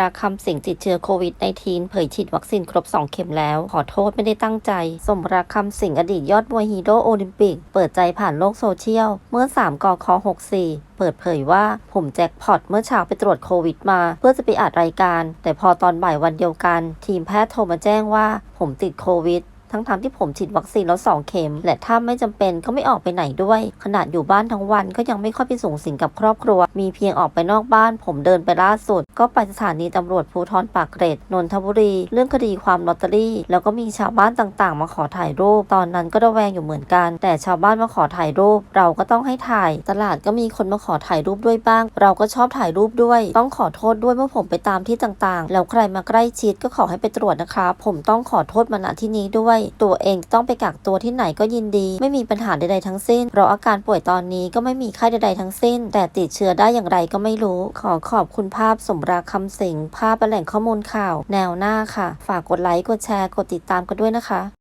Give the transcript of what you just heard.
ราคำสิงห์ติดเชื้อโควิด -19 เผยฉีดวัคซีนครบ 2 เข็มแล้ว ขอโทษไม่ได้ตั้งใจ สมราคำสิงห์อดีตยอดมวยฮีโร่โอลิมปิก เปิดใจผ่านโลกโซเชียล เมื่อ 3กค64เปิดเผยว่าผมแจ็คพอตเมื่อเช้าไปตรวจโควิดมา เพื่อจะไปอัดรายการ แต่พอตอนบ่ายวันเดียวกัน ทีมแพทย์โทรมาแจ้งว่า ผมติดโควิด ทั้งๆทที่ผมฉีดวัคซีนแล้ว2เข็ม และถ้าไม่จำเป็นก็ไม่ออกไปไหนด้วย ขนาดอยู่บ้านทั้งวันก็ยังไม่ค่อยไปสูงสิงกับครอบครัว มีเพียงออกไปนอกบ้าน ผมเดินไปล่าสุด ก็ไปสถานีตำรวจภูธรปากเกร็ดนนทบุรี เรื่องคดีความลอตเตอรี่ แล้วก็มีชาวบ้านต่างๆ มาขอถ่ายรูป ตอนนั้นก็ระแวงอยู่เหมือนกัน แต่ชาวบ้านมาขอถ่ายรูป เราก็ต้องให้ถ่าย ตลาดก็มีคนมาขอถ่ายรูปด้วยบ้าง เราก็ชอบถ่ายรูปด้วย ต้องขอโทษด้วยเมื่อผมไปตามที่ต่างๆ แล้วใครมาใกล้ชิดก็ขอให้ไปตรวจนะครับผมต้องขอโทษมาณที่นี้ด้วยตัวเองต้องไปกักตัวที่ไหนก็ยินดี ไม่มีปัญหาใดๆทั้งสิ้นเพราะอาการป่วยตอนนี้ก็ไม่มีไข้ใดๆทั้งสิ้น แต่ติดเชื้อได้อย่างไรก็ไม่รู้ ขอขอบคุณภาพสมราคำสิงภาพแหล่งข้อมูลข่าว แนวหน้าค่ะ ฝากกดไลค์กดแชร์กดติดตามกันด้วยนะคะ